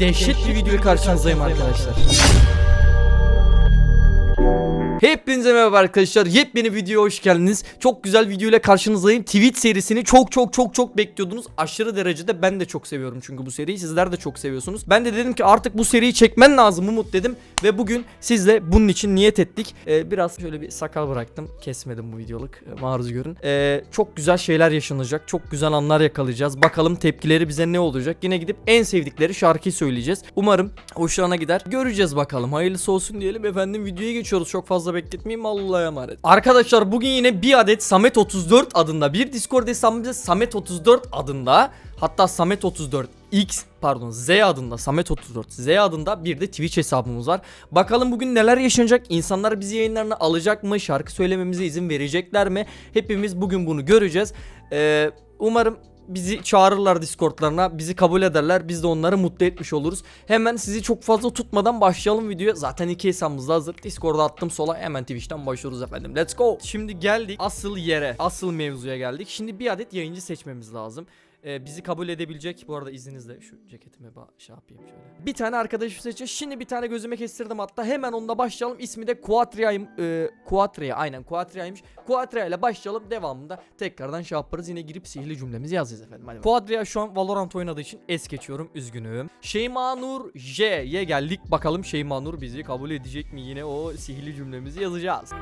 dehşet bir videoya karşınızdayım arkadaşlar. Hepinize merhaba arkadaşlar. Yepyeni videoya hoş geldiniz. Çok güzel video ile karşınızdayım. Tweet serisini çok çok çok çok bekliyordunuz. Aşırı derecede ben de çok seviyorum çünkü bu seriyi. Sizler de çok seviyorsunuz. Ben de dedim ki artık bu seriyi çekmen lazım Umut dedim. Ve bugün sizle bunun için niyet ettik. Ee, biraz şöyle bir sakal bıraktım. Kesmedim bu videoluk. Ee, maruz görün. Ee, çok güzel şeyler yaşanacak. Çok güzel anlar yakalayacağız. Bakalım tepkileri bize ne olacak. Yine gidip en sevdikleri şarkıyı söyleyeceğiz. Umarım hoşlarına gider. Göreceğiz bakalım. Hayırlısı olsun diyelim. Efendim videoya geçiyoruz. Çok fazla bekletmeyeyim. Allah'a emanet. Arkadaşlar bugün yine bir adet Samet 34 adında bir Discord hesabımızda Samet 34 adında hatta Samet 34 X pardon Z adında Samet 34 Z adında bir de Twitch hesabımız var. Bakalım bugün neler yaşanacak? İnsanlar bizi yayınlarına alacak mı? Şarkı söylememize izin verecekler mi? Hepimiz bugün bunu göreceğiz. Ee, umarım bizi çağırırlar Discord'larına, bizi kabul ederler. Biz de onları mutlu etmiş oluruz. Hemen sizi çok fazla tutmadan başlayalım videoya. Zaten iki hesabımız da hazır. Discord'a attım sola hemen Twitch'ten başlıyoruz efendim. Let's go. Şimdi geldik asıl yere, asıl mevzuya geldik. Şimdi bir adet yayıncı seçmemiz lazım. Ee, bizi kabul edebilecek. Bu arada izninizle şu ceketime ba- şey yapayım şöyle. Bir tane arkadaşım seçeceğiz. Şimdi bir tane gözüme kestirdim hatta. Hemen onunla başlayalım. İsmi de Quatria, e, Quatria aynen Quatria'ymış. Quatria ile başlayalım. Devamında tekrardan şey yaparız. Yine girip sihirli cümlemizi yazacağız efendim. Hadi bakalım. Şu an Valorant oynadığı için es geçiyorum. Üzgünüm. Şeyma Nur J'ye geldik. Bakalım Şeyma Nur bizi kabul edecek mi? Yine o sihirli cümlemizi yazacağız.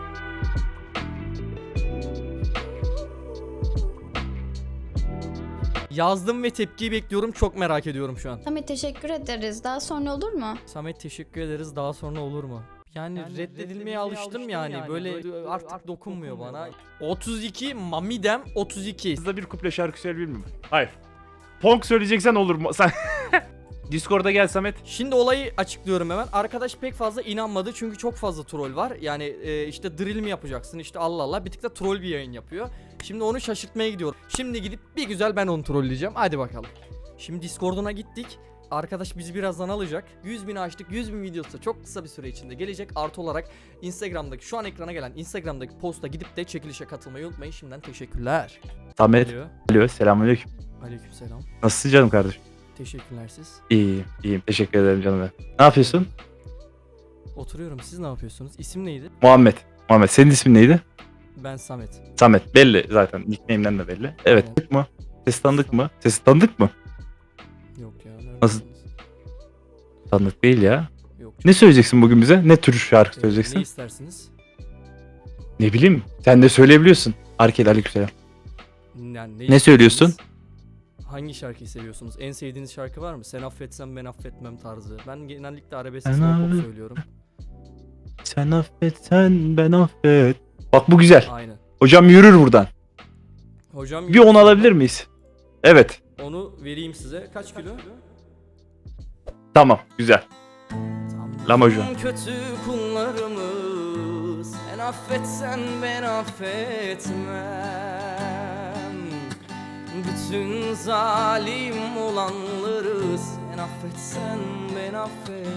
Yazdım ve tepkiyi bekliyorum. Çok merak ediyorum şu an. Samet teşekkür ederiz. Daha sonra olur mu? Samet teşekkür ederiz. Daha sonra olur mu? Yani, reddedilmeye alıştım yani. Böyle, artık, dokunmuyor bana. 32 Mamidem 32. Hızla bir kuple şarkı söyleyebilir miyim? Hayır. Punk söyleyeceksen olur mu? Sen Discord'a gel Samet. Şimdi olayı açıklıyorum hemen. Arkadaş pek fazla inanmadı çünkü çok fazla troll var. Yani e, işte drill mi yapacaksın işte Allah Allah bir tık da troll bir yayın yapıyor. Şimdi onu şaşırtmaya gidiyorum. Şimdi gidip bir güzel ben onu trolleyeceğim. Hadi bakalım. Şimdi Discord'una gittik. Arkadaş bizi birazdan alacak. 100 bin açtık. 100 bin videosu da çok kısa bir süre içinde gelecek. Artı olarak Instagram'daki şu an ekrana gelen Instagram'daki posta gidip de çekilişe katılmayı unutmayın. Şimdiden teşekkürler. Samet. Alo. Alo selamünaleyküm. Aleykümselam. Nasılsın canım kardeşim? Teşekkürler siz. İyiyim, iyiyim. Teşekkür ederim canım ben. Ne yapıyorsun? Oturuyorum. Siz ne yapıyorsunuz? İsim neydi? Muhammed. Muhammed senin ismin neydi? Ben Samet. Samet. Belli zaten. Nickname'den de belli. Evet. Evet. Tanıdık mı? Ses tanıdık mı? Ses tanıdık mı? Yok ya. nereden Nasıl? buldunuz? Tanıdık değil ya. Yok. Ne söyleyeceksin bugün bize? Ne tür şarkı Ee, söyleyeceksin? Ne istersiniz? Ne bileyim. Sen de söyleyebiliyorsun. Arkadaşlar aleykümselam. Yani Ne söylüyorsun? Hangi şarkıyı seviyorsunuz? En sevdiğiniz şarkı var mı? Sen affetsen ben affetmem tarzı. Ben genellikle arabesk Ben pop abi- söylüyorum. Sen affet sen ben affet. Bak bu güzel. Aynen. Hocam yürür buradan. Hocam Bir onu alabilir miyiz? Evet. Onu vereyim size. Kaç kilo? Tamam. Güzel. Lahmacun. Kötü kullarımız Sen affetsen ben affetmem Bütün zalim olanları Sen affetsen ben affetmem.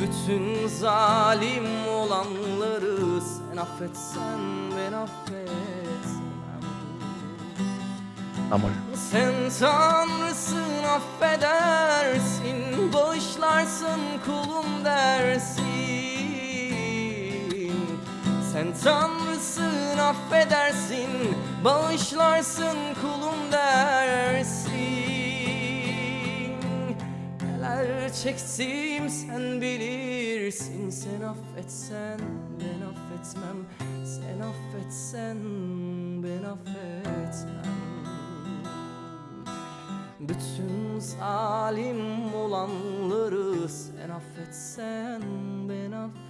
Bütün zalim olanları Sen affetsen ben affetmem. Tamam. sen tanrısın affedersin Bağışlarsın kulum dersin. Sen tanrısın affedersin Bağışlarsın kulum dersin. Neler çektim sen bilirsin Sen affetsen ben affetmem. Sen affetsen ben affetmem. Bütün zalim olanları sen affetsen ben affetmem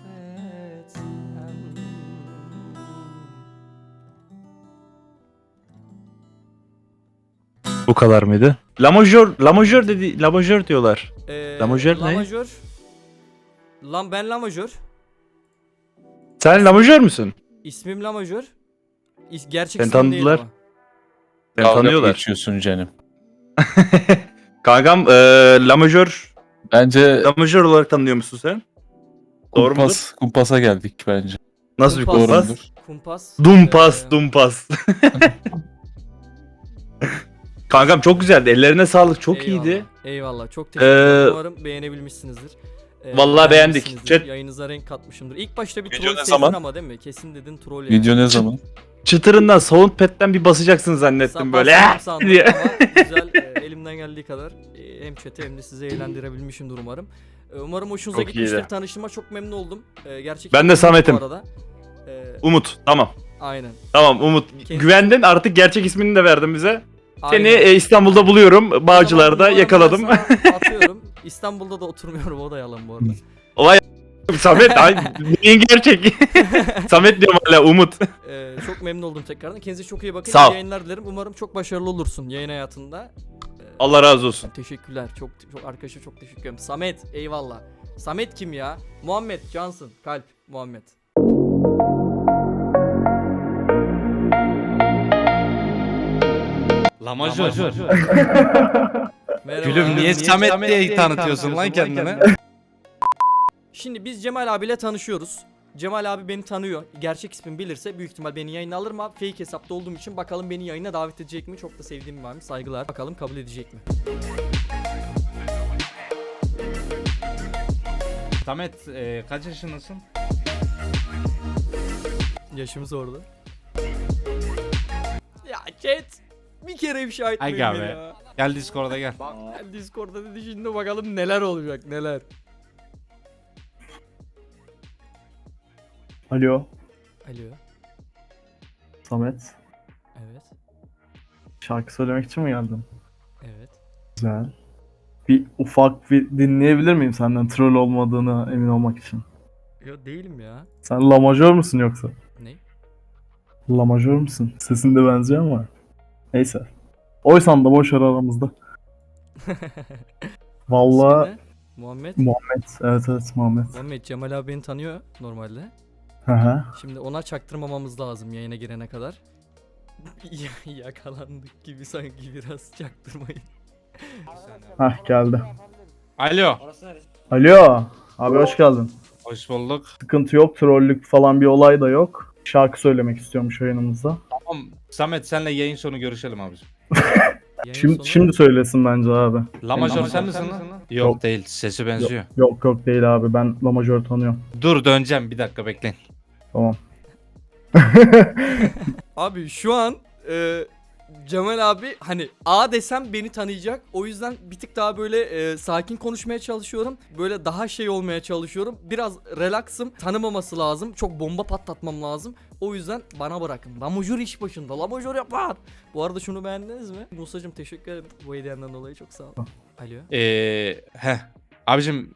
Bu kadar mıydı? La majör, la majör dedi, la majör diyorlar. ee, La majör ne? La majör Lan ben la majör Sen la majör müsün? İsmim la majör İs- Gerçek Beni ismim değil tanıdılar. ama. Beni Dalga tanıyorlar. geçiyorsun canım. Kankam eee la majör, Bence la majör olarak tanınıyor musun sen? Doğru mudur? kumpas, kumpasa geldik bence. Nasıl bir Kumpas. kumpas? Doğrudur. Kumpas Dumpas, ee, dumpas. Kankam çok güzeldi. Ellerine sağlık. Çok Eyvallah, iyiydi. Eyvallah. Çok teşekkür ederim. Ee, Umarım beğenebilmişsinizdir. Ee, Vallahi beğendik. Chat- Yayınıza renk katmışımdır. İlk başta bir Video troll ne zaman? ama değil mi? Kesin dedin troll yani. Video ne zaman? Çıtırından soundpad'den bir basacaksın zannettim Sa- böyle. bastım sandım diye. ama güzel e, elimden geldiği kadar e, hem chat'i hem de sizi eğlendirebilmişimdir umarım. E, umarım hoşunuza Çok gitmiştir. iyiydi. Tanıştığıma çok memnun oldum. E, gerçekten Ben de bu Samet'im. arada. E, Umut. Tamam. aynen. Tamam Umut. Kendisi- Güvendin artık gerçek ismini de verdin bize. Seni aynen. e, İstanbul'da buluyorum. Bağcılar'da yakaladım. sana Atıyorum. İstanbul'da da oturmuyorum o da yalan bu arada. Olay Samet ay neyin gerçek? Samet diyorum hala Umut. Ee, çok memnun oldum tekrardan. Kendinize çok iyi bakın. Sağ ol. İyi yayınlar dilerim. Umarım çok başarılı olursun yayın hayatında. Ee, Allah razı olsun. Teşekkürler. Çok çok arkadaşa çok teşekkür ederim. Samet eyvallah. Samet kim ya? Muhammed Cansın. Kalp Muhammed. Lamajör. Merhaba. Gülüm niye Samet diye tanıtıyorsun lan kendini? Şimdi biz Cemal abiyle tanışıyoruz. Cemal abi beni tanıyor. Gerçek ismimi bilirse büyük ihtimal beni yayına alır mı? Fake hesapta olduğum için bakalım beni yayına davet edecek mi? Çok da sevdiğim bir varmış. Saygılar. Bakalım kabul edecek mi? Samet e, kaç yaşındasın? Yaşımı sordu. Kere ifşa etmeyin Aga beni be. ya. Gel Discord'a gel. Ben Discord'da dedi şimdi bakalım neler olacak neler. Alo, Alo. Samet. Evet. Şarkı söylemek için mi geldin? Evet. Güzel. Bir ufak bir dinleyebilir miyim senden troll olmadığını emin olmak için? Yo değilim ya. Sen la majör müsün yoksa? Ne? La majör müsün? Sesin de benziyor ama. Neyse. Oysan da boş ver aramızda. Ne? Muhammed. Muhammed. Evet evet Muhammed. Muhammed Cemal abi beni tanıyor normalde. Hı hı. Şimdi ona çaktırmamamız lazım yayına girene kadar. Ya- Yakalandık gibi sanki biraz çaktırmayın. Hah geldi. Alo. Alo. Abi hoş geldin. Hoş bulduk. Sıkıntı yok. Trollük falan bir olay da yok. Şarkı söylemek istiyormuş yayınımızda. Tamam. Samet senle yayın sonu görüşelim abicim. Şimdi, şimdi söylesin bence abi. Lamajör Tamam. sen misin lan? Yok, Yok. değil. Sesi benziyor. Yok yok değil abi. Ben la majör tanıyorum. Dur döneceğim bir dakika bekleyin. Tamam. Abi şu an e, Cemal abi hani A desem beni tanıyacak. O yüzden bir tık daha böyle e, sakin konuşmaya çalışıyorum. Böyle daha şey olmaya çalışıyorum. Biraz relaxım. Tanımaması lazım. Çok bomba patlatmam lazım. O yüzden bana bırakın. Lamajör iş başında. Lamajör yapar. Bu arada şunu beğendiniz mi? Musa'cım teşekkür ederim. Bu hediyenden dolayı çok sağ ol. Alo. Ee, heh. Abicim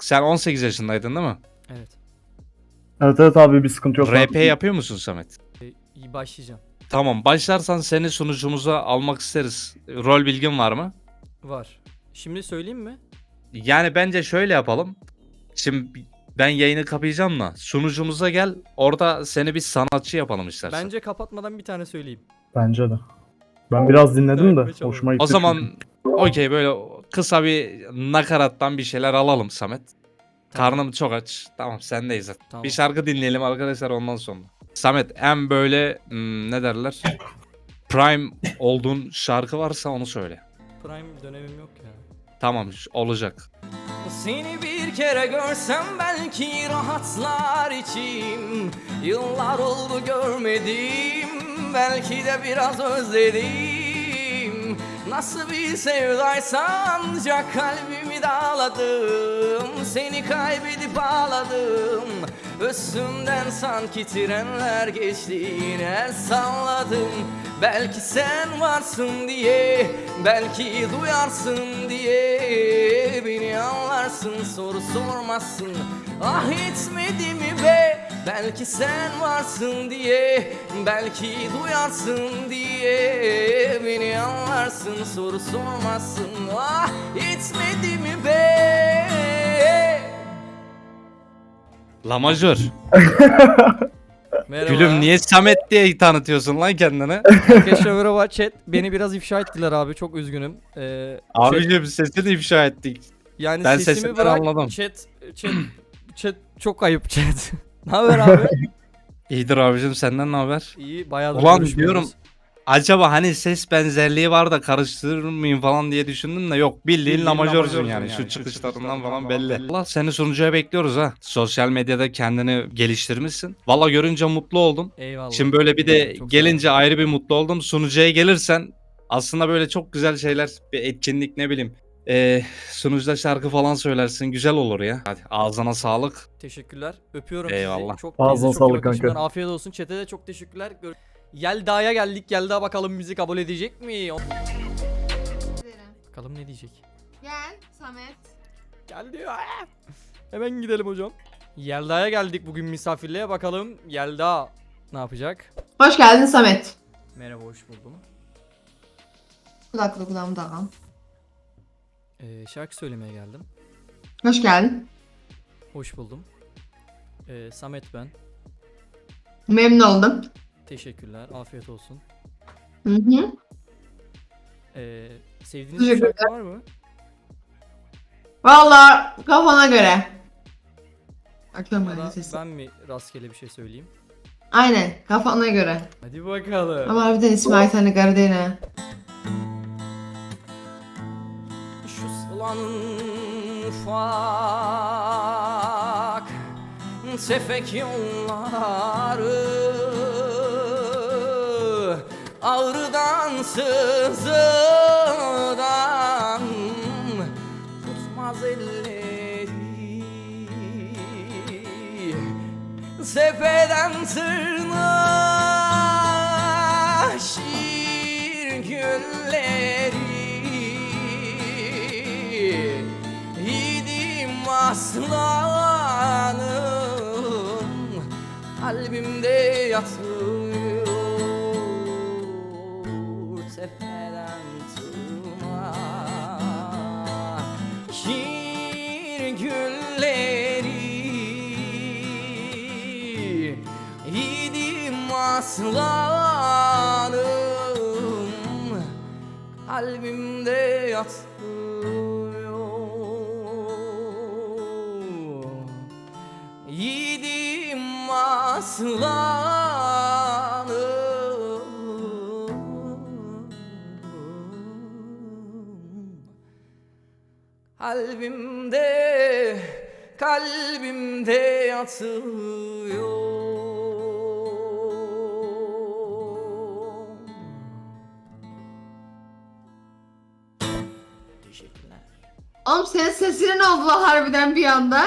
sen 18 yaşındaydın değil mi? Evet. Evet evet abi bir sıkıntı yok. RP yapıyor musun Samet? E, iyi başlayacağım. Tamam başlarsan seni sunucumuza almak isteriz. Rol bilgin var mı? Var. Şimdi söyleyeyim mi? Yani bence şöyle yapalım. Şimdi ben yayını kapayacağım da sunucumuza gel. Orada seni bir sanatçı yapalım istersen. Bence kapatmadan bir tane söyleyeyim. Bence de. Ben biraz dinledim de Evet, çalalım. hoşuma gitti. o zaman okey böyle kısa bir nakarattan bir şeyler alalım Samet. Karnım çok aç. Tamam sendeyiz. Tamam. Bir şarkı dinleyelim arkadaşlar ondan sonra. Samet en böyle hmm, ne derler? Prime olduğun şarkı varsa onu söyle. Prime dönemim yok ya. Tamam olacak. Seni bir kere görsem belki rahatlar içim Yıllar oldu görmedim Belki de biraz özledim Nasıl bir sevdaysa ancak kalbimi dağladım Seni kaybedip ağladım. Üstümden sanki trenler geçti yine salladım. Belki sen varsın diye Belki duyarsın diye. Beni anlarsın soru sormazsın. Ah etmedi mi be? Belki sen varsın diye Belki duyarsın diye. Beni anlarsın soru sormazsın. Ah etmedi mi be Lamajör. Merhaba. Gülüm niye Samet diye tanıtıyorsun lan kendini? Arkadaşlar merhaba chat. Beni biraz ifşa ettiler abi çok üzgünüm. Ee, chat- Abicim sesini ifşa ettik. yani ben sesimi sesinden bırak. anladım. Chat, chat, chat çok ayıp chat. ne haber abi? İyidir abicim senden ne haber? İyi bayağıdır Ulan diyorum, acaba hani ses benzerliği var da karıştırır mıyım falan diye düşündüm de yok bildiğin la majörsün yani şu çıkışlarından falan belli. Allah seni sunucuya bekliyoruz ha. Sosyal medyada kendini geliştirmişsin. Valla görünce mutlu oldum. Eyvallah. Şimdi böyle bir de Çok sağ gelince ayrı bir mutlu oldum. Sunucuya gelirsen aslında böyle çok güzel şeyler bir etkinlik ne bileyim. Ee, sunucuda şarkı falan söylersin güzel olur ya. Hadi ağzına sağlık. Teşekkürler. Öpüyorum Eyvallah. sizi. Çok, Ağzına sağlık kanka. Afiyet olsun. Çete de çok teşekkürler. Gör- Yelda'ya geldik. Yelda bakalım bizi kabul edecek mi? Bakalım ne diyecek. Gel Samet. Geldi. Aa! Hemen gidelim hocam. Yelda'ya geldik bugün misafirliğe. Bakalım Yelda ne yapacak? Hoş geldin Samet. Merhaba hoş buldum. Kulaklık kulağımı da al. Ee, şarkı söylemeye geldim. Hoş geldin. Hoş buldum. Ee, Samet ben. Memnun oldum. Teşekkürler. Afiyet olsun. Hı hı. Ee, sevdiğiniz bir Teşekkürler. şarkı var mı? Valla kafana göre. Ya da sesi. ben mi rastgele bir şey söyleyeyim? Aynen kafana göre. Hadi bakalım. Ama harbiden İsmail değil ha. Şu sılanın ufak Tefek yolları Ağrıdan sızıdan Tutmaz elleri. Sepeden tırnağa şiir gülleri. Yiğidim aslanım Kalbimde yatıyor Kalbimde yatıyor Yiğidim aslanım Kalbimde, kalbimde yatıyor. Oğlum senin sesine ne oldu lan harbiden bir anda?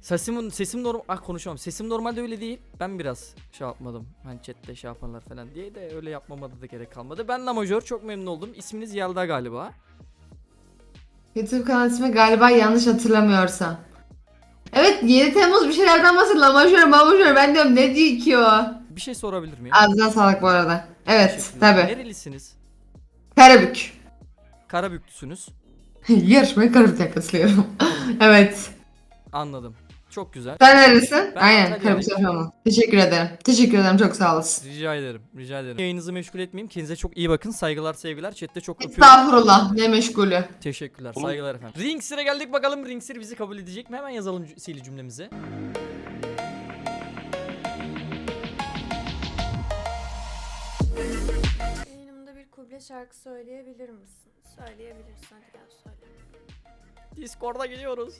Sesim, sesim normal, ah konuşamam. Sesim normalde öyle değil. Ben biraz şey yapmadım. Hani chatte şey yaparlar falan diye de öyle yapmamada da gerek kalmadı. Ben Lamajör çok memnun oldum. İsminiz Yelda galiba. YouTube kanal ismi galiba yanlış hatırlamıyorsam. Evet 7 Temmuz bir şeylerden bahsediyor. Lamajör mamajör ben diyorum ne diyor ki o? Bir şey sorabilir miyim? Ağzına sağlık bu arada. Evet tabi. Nerelisiniz? Karabük. Karabüklüsünüz. Yarışmaya Karabük'ten katılıyorum. evet. Anladım. Çok güzel. Sen neredesin? Ben Aynen. Karabük yapıyorum. Teşekkür ederim. Teşekkür ederim çok sağ olasın. Rica ederim. Rica ederim. Yayınınızı meşgul etmeyeyim. Kendinize çok iyi bakın. Saygılar, sevgiler. Chat'te çok öpüyorum. Estağfurullah ne meşgulü. Teşekkürler. Saygılar efendim. Ringsir'e geldik bakalım. Ringsir bizi kabul edecek mi? Hemen yazalım sihirli cümlemizi. Kuble şarkı söyleyebilir misin? Söyleyebilirsin hadi gel söyle. Discord'a geliyoruz.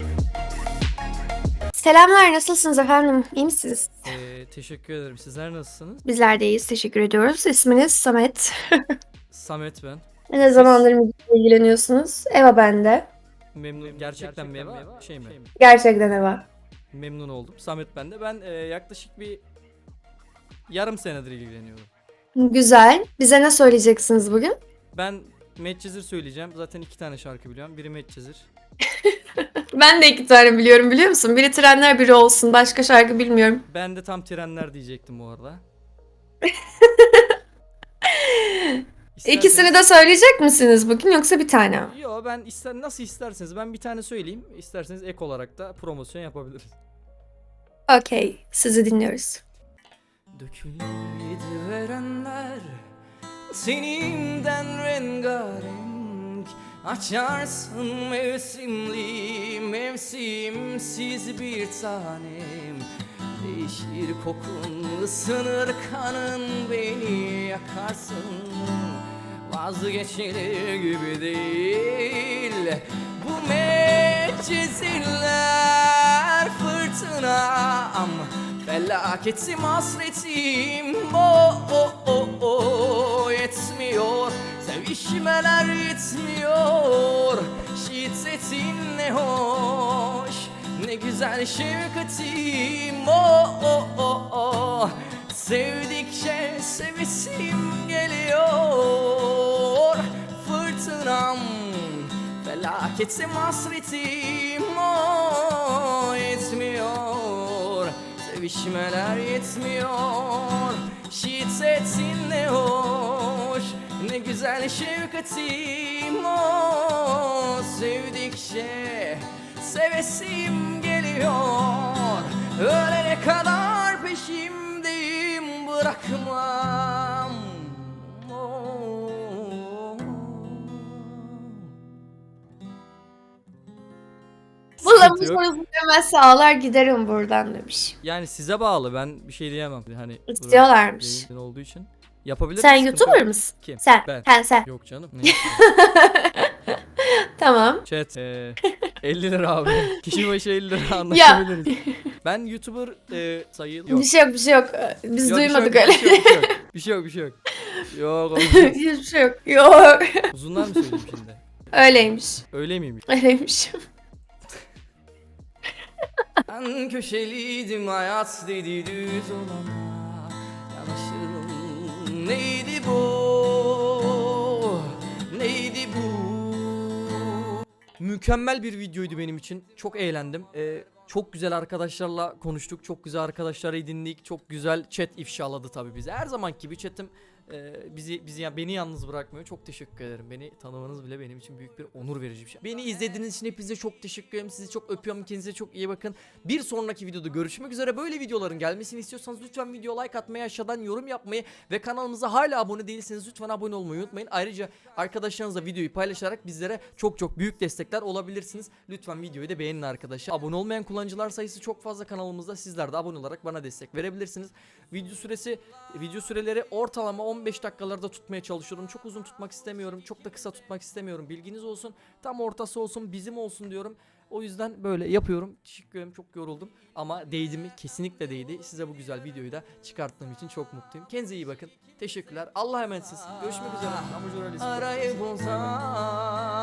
Selamlar, nasılsınız efendim? İyi misiniz? Ee, teşekkür ederim. Sizler nasılsınız? Bizler de iyiyiz, teşekkür ediyoruz. İsminiz Samet. Samet ben. Ne zamandır müzikle ilgileniyorsunuz? Eva bende. Memnun. Gerçekten mi Eva? Şey mi? Gerçekten Eva. Memnun oldum. Samet ben de. Ben e, yaklaşık bir yarım senedir ilgileniyorum. Güzel. Bize ne söyleyeceksiniz bugün? Ben Medcezir söyleyeceğim. Zaten iki tane şarkı biliyorum. Biri Medcezir. Ben de iki tane biliyorum biliyor musun? Biri trenler, biri olsun. Başka şarkı bilmiyorum. Ben de tam trenler diyecektim bu arada. İkisini de söyleyecek misiniz bugün yoksa bir tane mi? Yo ben ister nasıl isterseniz ben bir tane söyleyeyim. İsterseniz ek olarak da promosyon yapabiliriz. Okey, sizi dinliyoruz. Dökülüp verenler Tenimden rengarenk. Açarsın mevsimli Mevsimsiz bir tanem. Değişir kokun ısınır kanın beni yakarsın. Vazgeçilir gibi değil. Bu medcezirler Felaketim hasretim. O o o o yetmiyor. Sevişmeler yetmiyor. Şiddetin ne hoş Ne güzel şefkatim. O o o o Sevdikçe sevesim geliyor. Fırtınam Felaketim hasretim. O Sevişmeler yetmiyor. Şiddetin ne hoş Ne güzel şefkatim o Sevdikçe sevesim geliyor. Ölene kadar peşimdeyim bırakmam Lafı yok. demezse ağlar giderim buradan demiş. Yani size bağlı ben bir şey diyemem. Hani İstiyorlarmış. yayın olduğu için yapabilir Sen sıkıntı YouTuber mısın? Kim? Sen. Ben. Ha sen. Yok canım. Ne? Tamam. Chat. eee 50 lira abi. Kişi başı 50 lira anlaşabiliriz. ben YouTuber eee sayı yok. Bir şey yok bir şey yok. Biz Yok, bir şey duymadık yok, öyle. Bir şey yok, bir şey yok. Bir şey yok. Bir şey yok. Yok. Hiçbir şey yok. Yok. Uzunlar mı söyleyeyim şimdi? Öyleymiş. Öyle miymiş? Öyleymiş. Ben köşeliydim hayat dedi düz olana. Yanaşırım neydi bu? Neydi bu? Mükemmel bir videoydu benim için. Çok eğlendim. Ee, çok güzel arkadaşlarla konuştuk çok güzel arkadaşları edindik. Çok güzel chat ifşaladı tabii bize. Her zamanki gibi chatim e, bizi bizi ya beni yalnız bırakmıyor. Çok teşekkür ederim. Beni tanımanız bile benim için büyük bir onur verici bir şey. Beni izlediğiniz için hepinize çok teşekkür ederim. Sizi çok öpüyorum. Kendinize çok iyi bakın. Bir sonraki videoda görüşmek üzere. Böyle videoların gelmesini istiyorsanız lütfen video like atmayı, aşağıdan yorum yapmayı ve kanalımıza hala abone değilseniz lütfen abone olmayı unutmayın. Ayrıca arkadaşlarınızla videoyu paylaşarak bizlere çok çok büyük destekler olabilirsiniz. Lütfen videoyu da beğenin arkadaşlar. Abone olmayan kullanıcılar sayısı çok fazla kanalımızda. Sizler de abone olarak bana destek verebilirsiniz. Video süresi video süreleri ortalama 15 dakikalarda tutmaya çalışıyorum. Çok uzun tutmak istemiyorum. Çok da kısa tutmak istemiyorum. Bilginiz olsun. Tam ortası olsun, bizim olsun diyorum. O yüzden böyle yapıyorum. Teşekkür ederim. Çok yoruldum. Ama değdi mi? Kesinlikle değdi. Size bu güzel videoyu da çıkarttığım için çok mutluyum. Kendinize iyi bakın. Teşekkürler. Allah'a emanetsiniz. Görüşmek üzere. Arayı bozan